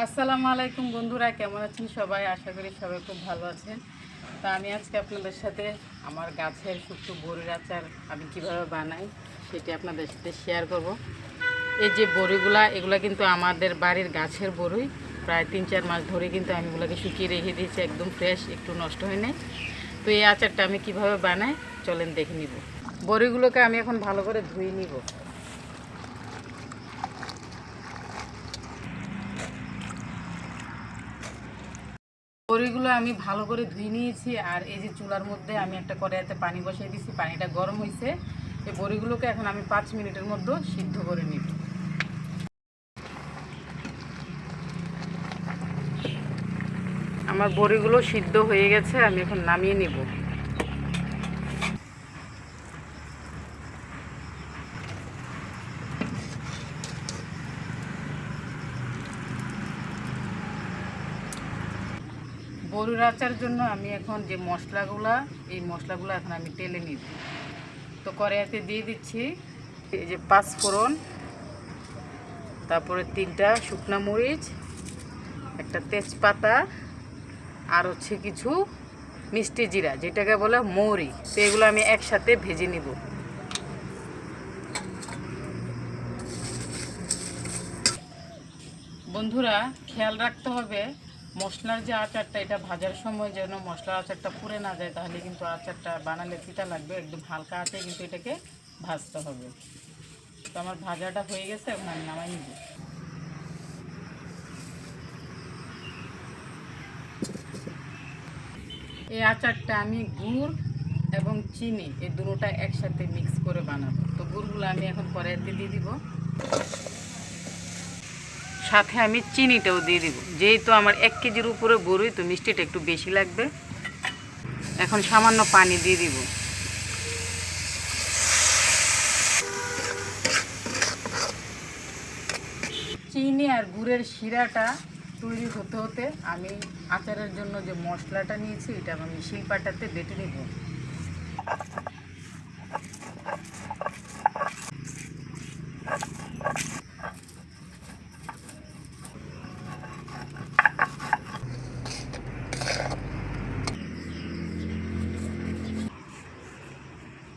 আসসালামু আলাইকুম বন্ধুরা, কেমন আছেন সবাই? আশা করি সবাই খুব ভালো আছেন। তা আমি আজকে আপনাদের সাথে আমার গাছের শুক্তো বড়ির আচার আমি কীভাবে বানাই সেটি আপনাদের সাথে শেয়ার করব। এই যে বড়িগুলা, এগুলা কিন্তু আমাদের বাড়ির গাছের বড়ি। প্রায় তিন চার মাস ধরে কিন্তু আমি এগুলোকে শুকিয়ে রেখে দিয়েছি, একদম ফ্রেশ একটু নষ্ট হয় নাই। তো এই আচারটা আমি কীভাবে বানাই, চলেন দেখে নিব। বড়িগুলোকে আমি এখন ভালো করে ধুয়ে নিব। বড়িগুলো আমি ভালো করে ধুয়ে নিয়েছি, আর এই যে চুলার মধ্যে আমি একটা কড়াইতে পানি বসিয়ে দিয়েছি, পানিটা গরম হয়েছে। এই বড়িগুলোকে এখন আমি পাঁচ মিনিটের মধ্যে সিদ্ধ করে নিব। আমার বড়িগুলো সিদ্ধ হয়ে গেছে, আমি এখন নামিয়ে নিব। বড়ির আচার জন্য আমি এখন যে মশলাগুলা, এই মশলাগুলো এখন আমি তেলে নিব। তো কড়াইতে দিয়ে দিচ্ছি এই যে পাঁচ ফোড়ন, তারপরে তিনটা শুকনো মরিচ, একটা তেজপাতা, আর হচ্ছে কিছু মিষ্টি জিরা, যেটাকে বলে মৌরি। তো এগুলো আমি একসাথে ভেজে নিব। বন্ধুরা, খেয়াল রাখতে হবে মশলার যে আচারটা, এটা ভাজার সময় যেন মশলার আচারটা পুড়ে না যায়, তাহলে কিন্তু আচারটা বানালে তিতা লাগবে, একদম হালকা আঁচে কিন্তু এটাকে ভাজতে হবে। তো আমার ভাজাটা হয়ে গেছে, এখন নামাই নিব। এই আচারটা আমি গুড় এবং চিনি, এই দুটোটা একসাথে মিক্স করে বানাবো। তো গুড়গুলো আমি এখন কড়াইতে দিয়ে দিব। সাথে আমি চিনিটাও দিয়ে দিব। যেহেতু আমার এক কেজির উপরে বড়ই, তো মিষ্টিটা একটু বেশি লাগবে। এখন সামান্য পানি দিয়ে দিব। চিনি আর গুড়ের শিরাটা তৈরি হতে হতে আমি আচারের জন্য যে মশলাটা নিয়েছি, এটা আমি শিলপাটাতে বেটে নিব।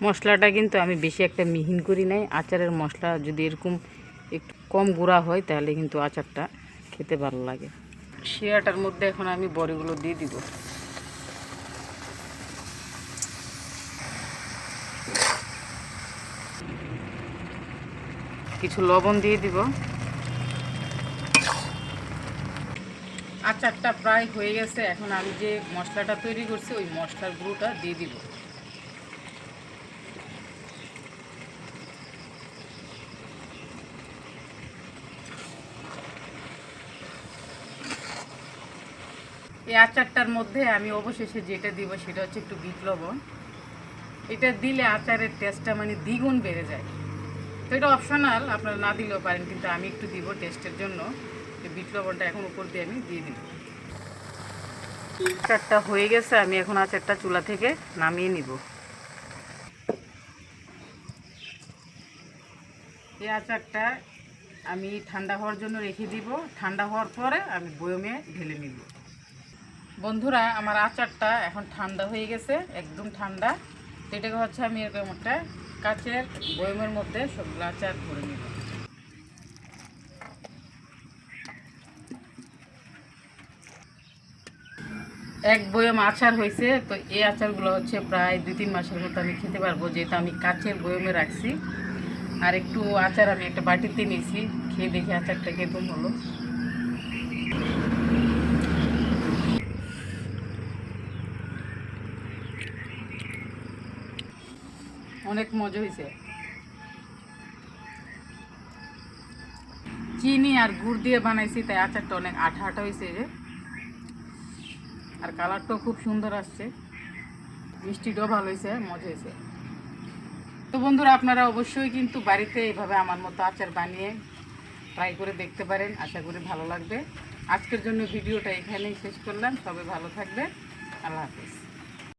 মশলাটা কিন্তু আমি বেশি একটা মিহিন করি নাই। আচারের মশলা যদি এরকম একটু কম গুঁড়া হয়, তাহলে কিন্তু আচারটা খেতে ভালো লাগে। শিরাটার মধ্যে এখন আমি বড়িগুলো দিয়ে দিব। কিছু লবণ দিয়ে দিব। আচারটা প্রায় হয়ে গেছে। এখন আমি যে মশলাটা তৈরি করছি, ওই মশলার গুঁড়োটা দিয়ে দিব। এই আচারটার মধ্যে আমি অবশেষে যেটা দিব সেটা হচ্ছে একটু বিট লবণ। এটা দিলে আচারের টেস্টটা মানে দ্বিগুণ বেড়ে যায়। তো এটা অপশনাল আপনারা না দিলেও পারেন, কিন্তু আমি একটু দিব টেস্টের জন্য। বিট লবণটা এখন উপর দিয়ে আমি দিয়ে দিব। আচারটা হয়ে গেছে, আমি এখন আচারটা চুলা থেকে নামিয়ে নিব। এই আচারটা আমি ঠান্ডা হওয়ার জন্য রেখে দিব। ঠান্ডা হওয়ার পরে আমি বয়মে ঢেলে নিব। বন্ধুরা, আমার আচারটা এখন ঠান্ডা হয়ে গেছে, একদম ঠান্ডা। এটাকে হচ্ছে আমি এরকম একটা কাচের বয়মের মধ্যে সবগুলো আচার ভরে নিব। এক বয়ম আচার হয়েছে, তো এই আচারগুলো হচ্ছে প্রায় দুই তিন মাসের মতো আমি খেতে পারব, যেহেতু আমি কাচের বয়মে রাখছি। আর একটু আচার আমি একটা বাটিতে নিয়েছি, খেয়ে দেখি আচারটা কেমন হলো। অনেক মজা হয়েছে চিনি আর গুড় দিয়ে বানাইছি, তাই আচারটা অনেক আঠা আঠা হয়েছে যে। আর কালারটাও খুব সুন্দর আসছে। মিষ্টিটাও ভালো হয়েছে মজা হয়েছে তো বন্ধুরা, আপনারা অবশ্যই কিন্তু বাড়িতে এইভাবে আমার মতো আচার বানিয়ে ট্রাই করে দেখতে পারেন। আশা করি ভালো লাগবে। আজকের জন্য ভিডিওটা এখানেই শেষ করলাম। সবাই ভালো থাকবে আল্লাহ হাফিজ।